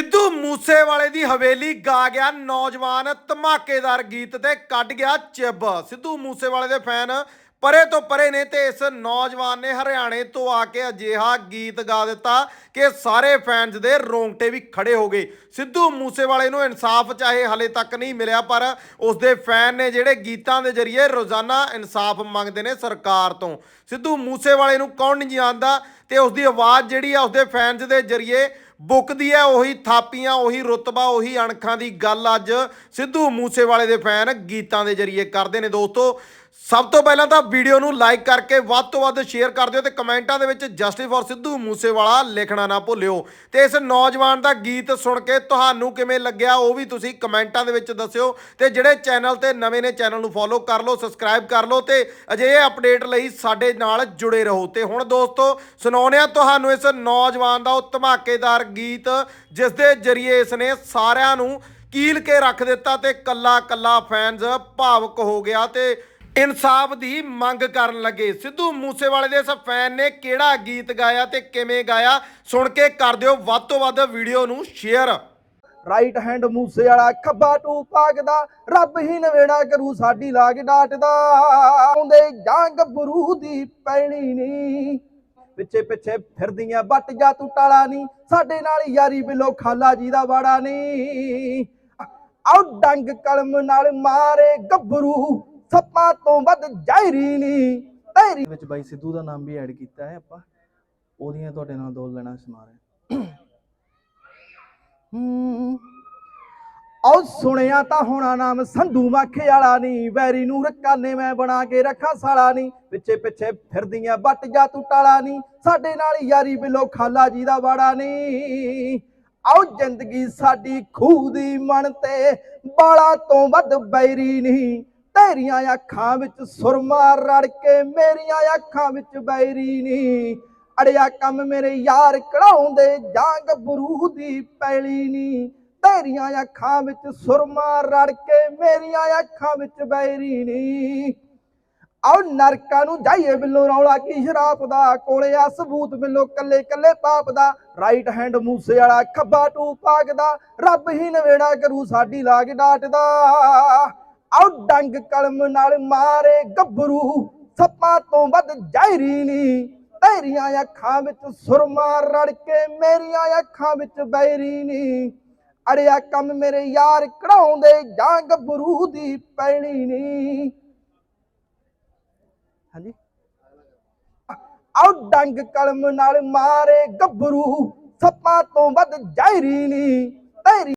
ਸਿੱਧੂ ਮੂਸੇਵਾਲੇ ਦੀ ਹਵੇਲੀ ਗਾ ਗਿਆ ਨੌਜਵਾਨ ਧਮਾਕੇਦਾਰ ਗੀਤ ਤੇ ਕੱਢ ਗਿਆ ਚਿੱਬ। ਸਿੱਧੂ ਮੂਸੇਵਾਲੇ ਦੇ ਫੈਨ ਪਰੇ ਤੋਂ ਪਰੇ ਨੇ ਤੇ ਇਸ ਨੌਜਵਾਨ ਨੇ ਹਰਿਆਣੇ ਤੋਂ ਆ ਕੇ ਅਜਿਹਾ ਗੀਤ ਗਾ ਦਿੱਤਾ ਕਿ ਸਾਰੇ ਫੈਨਸ ਦੇ ਰੋਂਗਟੇ ਵੀ ਖੜੇ ਹੋ ਗਏ। ਸਿੱਧੂ ਮੂਸੇਵਾਲੇ ਨੂੰ ਇਨਸਾਫ ਚਾਹੇ ਹਲੇ ਤੱਕ ਨਹੀਂ ਮਿਲਿਆ, ਪਰ ਉਸ ਦੇ ਫੈਨ ਨੇ ਜਿਹੜੇ ਗੀਤਾਂ ਦੇ ਜ਼ਰੀਏ ਰੋਜ਼ਾਨਾ ਇਨਸਾਫ ਮੰਗਦੇ ਨੇ ਸਰਕਾਰ ਤੋਂ। ਸਿੱਧੂ ਮੂਸੇਵਾਲੇ ਨੂੰ ਕੌਣ ਨਹੀਂ ਜਾਣਦਾ ਤੇ ਉਸ ਦੀ ਆਵਾਜ਼ ਜਿਹੜੀ ਆ ਉਸ ਦੇ ਫੈਨਸ ਦੇ ਜ਼ਰੀਏ ਬੁੱਕਦੀ ਹੈ ਉਹੀ ਥਾਪੀਆਂ, ਉਹੀ ਰੁਤਬਾ, ਉਹੀ ਅਣਖਾਂ ਦੀ ਗੱਲ ਅੱਜ ਸਿੱਧੂ ਮੂਸੇਵਾਲੇ ਦੇ ਫੈਨ ਗੀਤਾਂ ਦੇ ਜ਼ਰੀਏ ਕਰਦੇ ਨੇ ਦੋਸਤੋ। ਸਭ ਤੋਂ ਪਹਿਲਾਂ ਤਾਂ ਵੀਡੀਓ ਨੂੰ ਲਾਈਕ ਕਰਕੇ ਵੱਧ ਤੋਂ ਵੱਧ ਸ਼ੇਅਰ ਕਰ ਦਿਓ ਤੇ ਕਮੈਂਟਾਂ ਦੇ ਵਿੱਚ ਜਸਟਿਸ ਫॉर ਸਿੱਧੂ ਮੂਸੇਵਾਲਾ ਲਿਖਣਾ ਨਾ ਭੁੱਲਿਓ। ਤੇ ਇਸ ਨੌਜਵਾਨ ਦਾ ਗੀਤ ਸੁਣ ਕੇ ਤੁਹਾਨੂੰ ਕਿਵੇਂ ਲੱਗਿਆ ਉਹ ਵੀ ਤੁਸੀਂ ਕਮੈਂਟਾਂ ਦੇ ਵਿੱਚ ਦੱਸਿਓ ਤੇ ਜਿਹੜੇ ਚੈਨਲ ਤੇ ਨਵੇਂ ਨੇ ਚੈਨਲ ਨੂੰ ਫੋਲੋ ਕਰ ਲਓ, ਸਬਸਕ੍ਰਾਈਬ ਕਰ ਲਓ ਤੇ ਅਜਿਹੇ ਅਪਡੇਟ ਲਈ ਸਾਡੇ ਨਾਲ ਜੁੜੇ ਰਹੋ। ਤੇ ਹੁਣ ਦੋਸਤੋ, ਸੁਣਾਉਂਦੇ ਹਾਂ ਤੁਹਾਨੂੰ ਇਸ ਨੌਜਵਾਨ ਦਾ ਉਹ ਧਮਾਕੇਦਾਰ ਗੀਤ ਜਿਸ ਦੇ ਜ਼ਰੀਏ ਇਸ ਨੇ ਸਾਰਿਆਂ ਨੂੰ ਕੀਲ ਕੇ ਰੱਖ ਦਿੱਤਾ ਤੇ ਕੱਲਾ ਕੱਲਾ ਫੈਨਸ ਭਾਵਕ ਹੋ ਗਿਆ ਤੇ ਇਨਸਾਫ ਦੀ ਮੰਗ ਕਰਨ ਲੱਗੇ। ਸਿੱਧੂ ਮੂਸੇਵਾਲੇ ਦੇ ਇਸ ਫੈਨ ਨੇ ਕਿਹੜਾ ਗੀਤ ਗਾਇਆ ਤੇ ਕਿਵੇਂ ਗਾਇਆ? ਸੁਣ ਕੇ ਕਰ ਦਿਓ ਵੱਧ ਤੋਂ ਵੱਧ ਵੀਡੀਓ ਨੂੰ ਸ਼ੇਅਰ। ਰਾਈਟ ਹੈਂਡ ਮੂਸੇ ਵਾਲਾ ਖੱਬਾ ਟੂ ਪਾਗਦਾ ਰੱਬ ਹੀ ਨਵੇੜਾ ਕਰੂ ਸਾਡੀ ਲਾਗ ਡਾਟਦਾ ਆਉਂਦੇ ਜਾਂ ਗੱਭਰੂ ਦੀ ਪੈਣੀ ਨੀ। ਪਿੱਛੇ ਪਿੱਛੇ ਫਿਰਦੀਆਂ ਬੱਟ ਜਾ ਤੂੰ ਟਾਲਾ ਨੀ। ਸਾਡੇ ਨਾਲ ਯਾਰੀ ਬਿਲੋ ਖਾਲਾ ਜੀ ਦਾ ਵਾੜਾ ਨੀ। ਆਉ ਡੰਗ ਕਲਮ ਨਾਲ ਮਾਰੇ ਗੱਭਰੂ, ਸੱਪਾਂ ਤੋਂ ਵੱਧ ਜਾਇਰੀ ਨੀ ਤੇਰੀ ਵਿੱਚ ਬਾਈ ਸਿੱਧੂ ਦਾ ਨਾਮ ਵੀ ਐਡ ਕੀਤਾ ਹੈ ਆਪਾਂ। ਉਹਦੀਆਂ ਤੁਹਾਡੇ ਨਾਲ ਦੋ ਲੈਣਾ ਸੁਣਾ ਰਹੇ ਹੂੰ। ਔ ਸੁਣਿਆ ਤਾਂ ਹੋਣਾ ਨਾਮ ਸੰਧੂ ਮੱਖੇ ਵਾਲਾ ਨਹੀਂ ਵੈਰੀ ਨੂੰ ਰਕਾਨੇ ਮੈਂ ਬਣਾ ਕੇ ਰੱਖਾਂ ਸਾਲਾ ਨਹੀਂ। ਪਿੱਛੇ ਪਿੱਛੇ ਫਿਰਦੀਆਂ ਬੱਟ ਜਾ ਤੂੰ ਟਾਲਾ ਨਹੀਂ ਸਾਡੇ ਨਾਲ ਯਾਰੀ ਬਿਲੋ ਖਾਲਾ ਜੀ ਦਾ ਵਾੜਾ ਨਹੀਂ। ਆਓ ਜ਼ਿੰਦਗੀ ਸਾਡੀ ਖੂਹ ਦੀ ਮਣ ਤੇ ਬਾਲਾ ਤੋਂ ਵੱਧ ਬੈਰੀ ਨਹੀਂ। ਤੇਰੀਆਂ ਅੱਖਾਂ ਵਿੱਚ ਸੁਰਮਾ ਰੜ ਕੇ ਮੇਰੀਆਂ ਅੱਖਾਂ ਵਿੱਚ ਬੈਰੀ ਨੀ। ਅੜਿਆ ਕੰਮ ਮੇਰੇ ਯਾਰ ਕਢਾਉਂਦੇ ਜਾਂ ਗੱਭਰੂ ਦੀ ਪੈਲੀ ਨਹੀਂ ਤੇਰੀਆਂ ਅੱਖਾਂ ਵਿੱਚ ਸੁਰਮਾ ਰੜ ਕੇ ਮੇਰੀਆਂ ਅੱਖਾਂ ਵਿੱਚ ਬੈਰੀ ਨੀ। ਆਓ ਨਰਕਾਂ ਨੂੰ ਜਾਈਏ ਬਿੱਲੋ ਰੌਲਾ, ਕੀ ਸ਼ਰਾਪ ਦਾ? ਕੋਲੇ ਆ ਸਬੂਤ ਬਿੱਲੋ, ਕੱਲੇ ਕੱਲੇ ਪਾਪ ਦਾ। ਰਾਈਟ ਹੈਂਡ ਮੂਸੇ ਵਾਲਾ ਖੱਬਾ ਟੂ ਪਾਗਦਾ ਰੱਬ ਹੀ ਨਵੇੜਾ ਕਰੂ ਸਾਡੀ ਲਾਗ ਡਾਟਦਾ ਆਓ ਡੰਗ ਕਲਮ ਨਾਲ ਮਾਰੇ ਗੱਭਰੂ, ਸੱਪਾਂ ਤੋਂ ਵੱਧ ਜਾਇਰੀ ਨਹੀਂ ਤੇਰੀਆਂ ਅੱਖਾਂ ਵਿੱਚ ਸੁਰਮਾ ਰੜ ਕੇ, ਮੇਰੀਆਂ ਅੱਖਾਂ ਵਿੱਚ ਬੈਰੀ ਨਹੀਂ ਅੜਿਆ ਕੰਮ ਮੇਰੇ ਯਾਰ ਕਢਾਉਂਦੇ ਜਾਂ ਗੱਭਰੂ ਦੀ ਪੈਣੀ ਨਹੀਂ ਹਾਂਜੀ? ਆਉ ਡੰਗ ਕਲਮ ਨਾਲ ਮਾਰੇ ਗੱਭਰੂ, ਸੱਪਾਂ ਤੋਂ ਵੱਧ ਜਾਇਰੀ ਨਹੀਂ ਤੇਰੀ